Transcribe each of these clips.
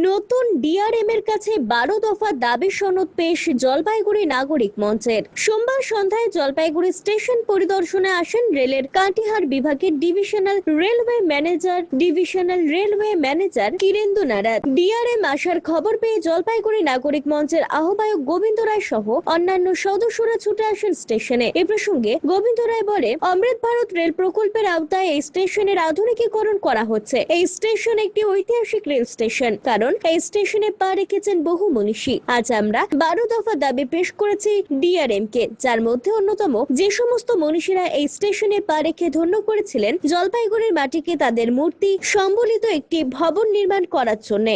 নতুন ডিআরএম এর কাছে বারো দফা দাবি সনদ পেশ জলপাইগুড়ি নাগরিক মঞ্চের। সোমবার সন্ধ্যায় জলপাইগুড়ি স্টেশন পরিদর্শনে আসেন রেলের কাটিহার বিভাগের divisional railway manager, divisional railway manager Kirendu Narad DRM আসার খবর পেয়ে জলপাইগুড়ি নাগরিক মঞ্চের আহ্বায়ক গোবিন্দ রায় সহ অন্যান্য সদস্যরা ছুটে আসেন স্টেশনে। এ প্রসঙ্গে গোবিন্দ রায় বলে, অমৃত ভারত রেল প্রকল্পের আওতায় এই স্টেশনের আধুনিকীকরণ করা হচ্ছে। এই স্টেশন একটি ঐতিহাসিক রেল স্টেশন। কারণ এই স্টেশনে পা রেখেছেন বহু মনীষী। আজ আমরা বারো দফা দাবি পেশ করেছি ডিআরএম কে, যার মধ্যে অন্যতম যে সমস্ত মনীষীরা এই স্টেশনে পা রেখে ধন্য করেছিলেন, জলপাইগুড়ির মাটিকে তাদের মূর্তি সম্বলিত একটি ভবন নির্মাণ করার জন্য।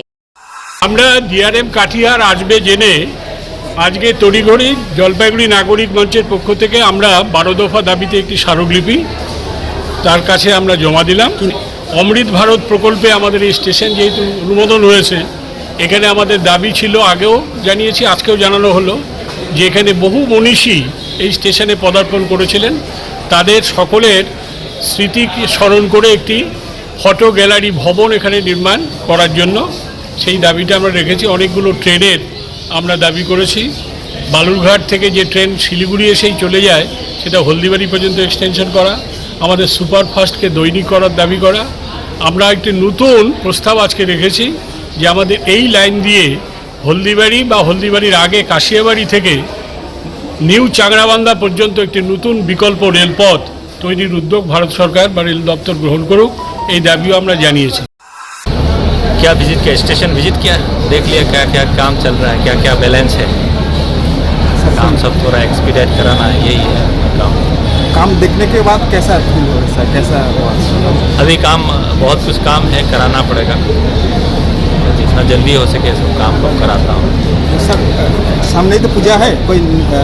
আমরা ডিআরএম কাঠিয়ার আসবে জেনে আজকে তড়িঘড়ি জলপাইগুড়ি নাগরিক মঞ্চের পক্ষ থেকে আমরা বারো দফা দাবিতে একটি স্মারকলিপি তার কাছে আমরা জমা দিলাম। অমৃত ভারত প্রকল্পে আমাদের এই স্টেশন যেহেতু অনুমোদন হয়েছে এখানে আমাদের দাবি ছিল, আগেও জানিয়েছি, আজকেও জানানো হলো যে এখানে বহু মনীষী এই স্টেশনে পদার্পণ করেছিলেন। তাদের সকলের স্মৃতিকে স্মরণ করে একটি ফটো গ্যালারি ভবন এখানে নির্মাণ করার জন্য সেই দাবিটা আমরা রেখেছি। অনেকগুলো ট্রেনের আমরা দাবি করেছি। বালুরঘাট থেকে যে ট্রেন শিলিগুড়ি এসেই চলে যায়, সেটা হলদিবাড়ি পর্যন্ত এক্সটেনশন করা। আমাদের সুপারফাস্টকে দৈনিক করার দাবি করা আমরা একটি নতুন প্রস্তাব আজকে রেখেছি যে আমাদের এই লাইন দিয়ে হলদিবাড়ি বা হলদিবাড়ির আগে কাশিয়াবাড়ি থেকে নিউ চাংড়াবান্ধা পর্যন্ত একটি নতুন বিকল্প রেলপথ তৈরির উদ্যোগ ভারত সরকার বা রেল দপ্তর গ্রহণ করুক এই দাবিও আমরা জানিয়েছি क्या विजिट किया स्टेशन विजिट किया देख लिया क्या क्या काम चल रहा है क्या क्या बैलेंस है काम सब थोड़ा एक्सपीडिएट कराना है यही है काम काम देखने के बाद कैसा फील हो रहा है कैसा हुआ अभी काम बहुत कुछ काम है कराना पड़ेगा जितना जल्दी हो सके सब काम को कराता हूँ सर सामने ही तो पूजा है कोई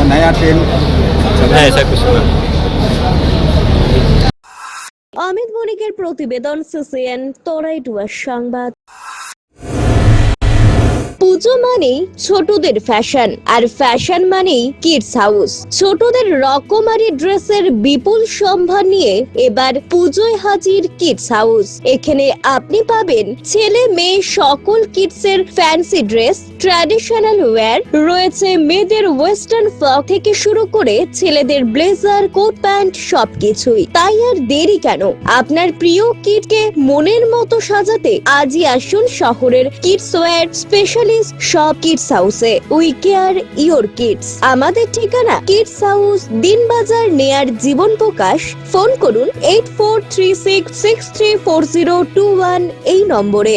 नया ट्रेन चल रहा है ऐसा कुछ नहीं অমিত বণিকের প্রতিবেদন সিসিএন তরাইটুয়ার সংবাদ পুজো মানেই ছোটদের ফ্যাশন আর ফ্যাশন মানেই কিডস হাউস ছোটদের রকমারি ড্রেসের বিপুল সম্ভার নিয়ে এবার পুজোয় হাজির কিডস হাউস এখানে আপনি পাবেন ছেলে মেয়ে সকল কিডসের ফ্যান্সি ড্রেস ট্র্যাডিশনাল ওয়্যার রয়েছে মেয়েদের ওয়েস্টার্ন ফ্রক থেকে শুরু করে ছেলেদের ব্লেজার কোট প্যান্ট সবকিছুই। তাই আর দেরি কেন? আপনার প্রিয় কিডকে মনের মতো সাজাতে আজই আসুন শহরের কিডস ওয়্যার স্পেশালিস্ট সব কিডস হাউসে উই কেয়ার ইওর কিডস আমাদের ঠিকানা kids house Dinbazar near Jiban Prakash. Phone করুন eight four three six six three four zero two one এই নম্বরে।